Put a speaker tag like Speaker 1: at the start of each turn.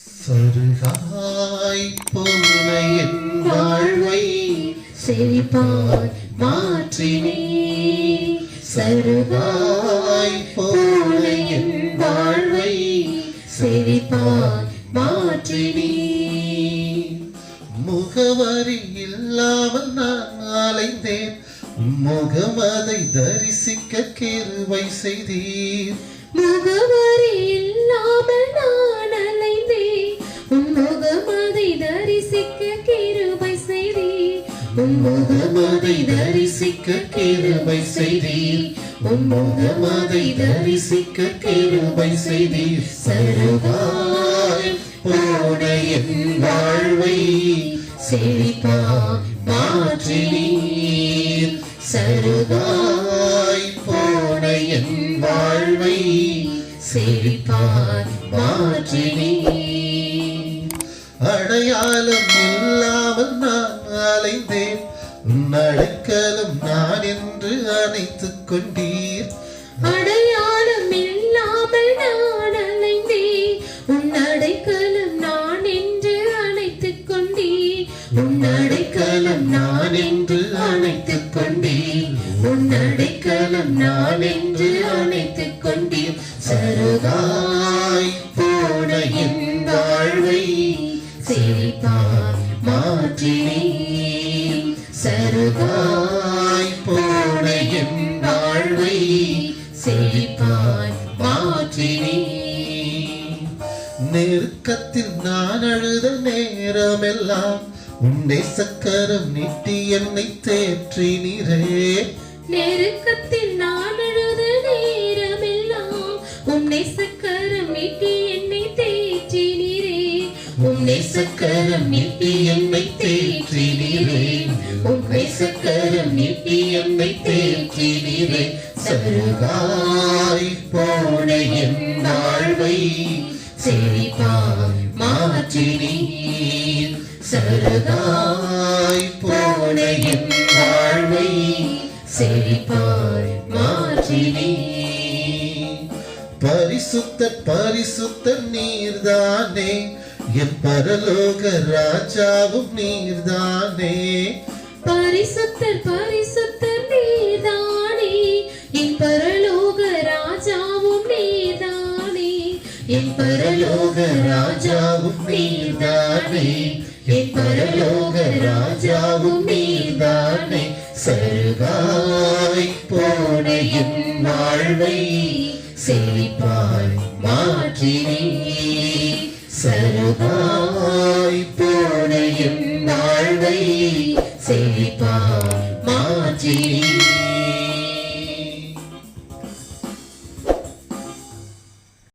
Speaker 1: சருகாய் போன என் வாழ்வை
Speaker 2: செழிப்பாய் மாற்றினே. சருகாய் போன என் வாழ்வை செழிப்பாய் மாற்றினே.
Speaker 1: முகவரி இல்லாமல் நான் அலைந்தேன். முகமதை தரிசிக்க கிருபை செய்தீர்.
Speaker 2: முகவரி இல்லாமல் நான் செய்தீர் தரிசிக்க கிருபை செய்தீர். உன் தரிசிக்க கிருபை செய்தீர். சருவாய் போன என் வாழ்வை செழிப்பா மாற்றினீர். சருவாய் போன என் வாழ்வை செழிப்பாய் மாற்றினீர்.
Speaker 1: அடையாளம் இல்லாமல் நான் அலைந்தேன் நடக்கலும் நான் என்று அணைத்துக் கொண்டீர்.
Speaker 2: அடையாளம் இல்லாமல் நான் அலைந்தேன். உன் அடைக்கலம் நான் என்று அணைத்துக் கொண்டேன் உன் அடைக்கலம் நான் என்று அணைத்துக் கொண்டேன் உன் அடைக்கலம் நான் என்று அணைத்துக் கொண்டேன் சருகாய் போன என் வாழ்வை செழிப்பாய் மாற்றினை சருகாய் போன என் வாழ்வை செழிப்பாய் மாற்றினேன்.
Speaker 1: நெருக்கத்தில் நான் அழுத நேரமெல்லாம் உன்னை சக்கரம் நீட்டி என்னை தேற்றினீரே.
Speaker 2: நெருக்கத்தில் நான் உன்னை சக்கரம் நீட்டி எம்மை தேற்றினீரே. உன்னை சக்கரம் நீட்டி எம்மை தேற்றினீரே. சருகாய் போன என் வாழ்வை செழிப்பாய் மாற்றினீர். சருகாய் போன என் வாழ்வை செழிப்பாய் மாற்றினீர்.
Speaker 1: பரிசுத்த பரிசுத்த நீர்தானே. என் பரலோக ராஜாவும் நீர்தானே.
Speaker 2: பரிசுத்தர் பரிசுத்தர் நீர்தானே. என் பரலோக ராஜாவும் நீர்தானே. என் பரலோக ராஜாவும் நீர்தானே. என் பரலோக ராஜாவும் நீர்தானே. சருகாய் போன என் வாழ்வை செழிப்பாய் மாற்றினே சரதாய் போன என் வாழ்வை செழிப்பாய் மாற்றினே